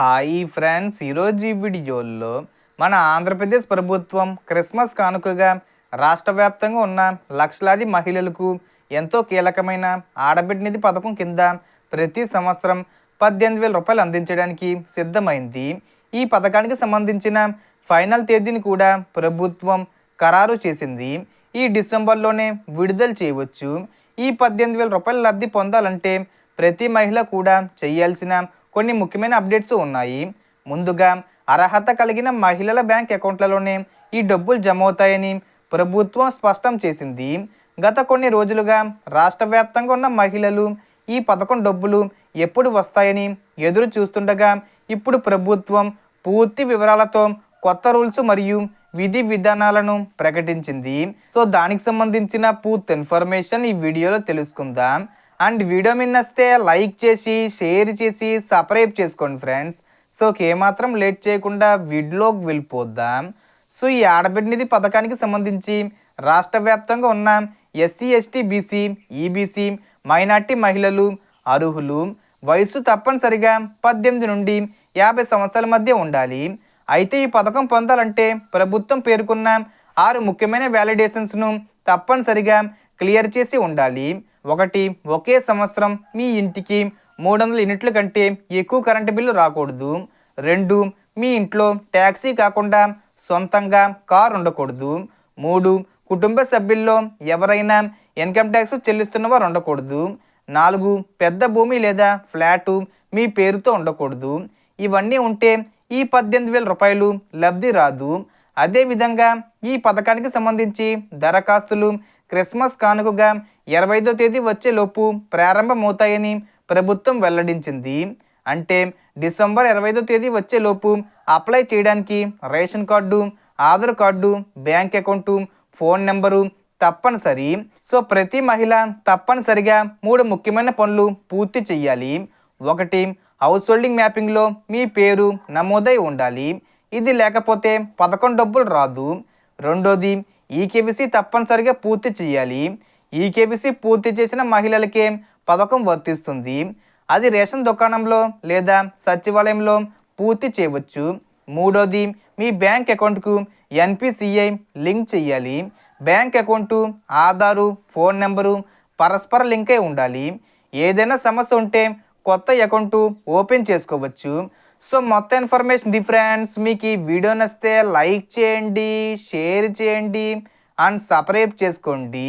Hi friends ఈరోజు ఈ వీడియోలో మన ఆంధ్రప్రదేశ్ ప్రభుత్వం క్రిస్మస్ కానుకగా రాష్ట్ర వ్యాప్తంగా ఉన్న లక్షలాది మహిళలకు ఎంతో కీలకమైన ఆడబిడ్డ నిధి పథకం కింద ప్రతి సంవత్సరం పద్దెనిమిది వేల రూపాయలు అందించడానికి సిద్ధమైంది. ఈ పథకానికి సంబంధించిన ఫైనల్ తేదీని కూడా ప్రభుత్వం ఖరారు చేసింది. ఈ డిసెంబర్లోనే విడుదల చేయవచ్చు. ఈ పద్దెనిమిది వేల రూపాయల లబ్ధి పొందాలంటే ప్రతి మహిళ కూడా చేయాల్సిన కొన్ని ముఖ్యమైన అప్డేట్స్ ఉన్నాయి. ముందుగా అర్హత కలిగిన మహిళల బ్యాంక్ అకౌంట్లలోనే ఈ డబ్బులు జమ అవుతాయని ప్రభుత్వం స్పష్టం చేసింది. గత కొన్ని రోజులుగా రాష్ట్ర వ్యాప్తంగా ఉన్న మహిళలు ఈ పథకం డబ్బులు ఎప్పుడు వస్తాయని ఎదురు చూస్తుండగా ఇప్పుడు ప్రభుత్వం పూర్తి వివరాలతో కొత్త రూల్స్ మరియు విధి విధానాలను ప్రకటించింది. సో దానికి సంబంధించిన పూర్తి ఇన్ఫర్మేషన్ ఈ వీడియోలో తెలుసుకుందాం. అండ్ వీడియో మీద నచ్చితే లైక్ చేసి షేర్ చేసి సబ్స్క్రైబ్ చేసుకోండి ఫ్రెండ్స్. సో ఏమాత్రం లేట్ చేయకుండా వీడియోకి వెళ్ళిపోద్దాం సో ఈ ఆడబిడ్డనిది పథకానికి సంబంధించి రాష్ట్ర వ్యాప్తంగా ఉన్న SC ST BC EBC minority మహిళలు అర్హులు వయసు తప్పనిసరిగా పద్దెనిమిది నుండి యాభై సంవత్సరాల మధ్య ఉండాలి. అయితే ఈ పథకం పొందాలంటే ప్రభుత్వం పేర్కొన్న ఆరు ముఖ్యమైన వ్యాలిడేషన్స్ను తప్పనిసరిగా క్లియర్ చేసి ఉండాలి. ఒకటి ఒకే సంవత్సరం మీ ఇంటికి మూడు వందల యూనిట్ల కంటే ఎక్కువ కరెంటు బిల్లు రాకూడదు. రెండు మీ ఇంట్లో ట్యాక్సీ కాకుండా సొంతంగా కారు ఉండకూడదు. మూడు కుటుంబ సభ్యుల్లో ఎవరైనా ఇన్కమ్ ట్యాక్స్ చెల్లిస్తున్న వారు ఉండకూడదు. నాలుగు పెద్ద భూమి లేదా ఫ్లాటు మీ పేరుతో ఉండకూడదు. ఇవన్నీ ఉంటే ఈ పద్దెనిమిది వేల రూపాయలు లబ్ధి రాదు. అదేవిధంగా ఈ పథకానికి సంబంధించి దరఖాస్తులు క్రిస్మస్ కానుకగా ఇరవై ఐదో తేదీ వచ్చేలోపు ప్రారంభమవుతాయని ప్రభుత్వం వెల్లడించింది. అంటే డిసెంబర్ ఇరవై ఐదో తేదీ వచ్చేలోపు అప్లై చేయడానికి ration card Aadhaar card bank account phone number తప్పనిసరి. సో ప్రతి మహిళ తప్పనిసరిగా మూడు ముఖ్యమైన పనులు పూర్తి చేయాలి. ఒకటి హౌస్ హోల్డింగ్ మ్యాపింగ్లో మీ పేరు నమోదై ఉండాలి. ఇది లేకపోతే పథకం డబ్బులు రాదు. రెండోది ఈకేబీసీ తప్పనిసరిగా పూర్తి చేయాలి. ఈకేబీసీ పూర్తి చేసిన మహిళలకే పథకం వర్తిస్తుంది. అది రేషన్ దుకాణంలో లేదా సచివాలయంలో పూర్తి చేయవచ్చు. మూడోది మీ బ్యాంక్ అకౌంట్కు ఎన్పిసిఐ లింక్ చేయాలి. Bank account Aadhaar phone number పరస్పర లింక్ అయి ఉండాలి. ఏదైనా సమస్య ఉంటే కొత్త అకౌంటు ఓపెన్ చేసుకోవచ్చు. సో మొత్తం ఇన్ఫర్మేషన్ ది ఫ్రెండ్స్. మీకు ఈ వీడియో నచ్చితే లైక్ చేయండి షేర్ చేయండి అండ్ సబ్స్క్రైబ్ చేసుకోండి.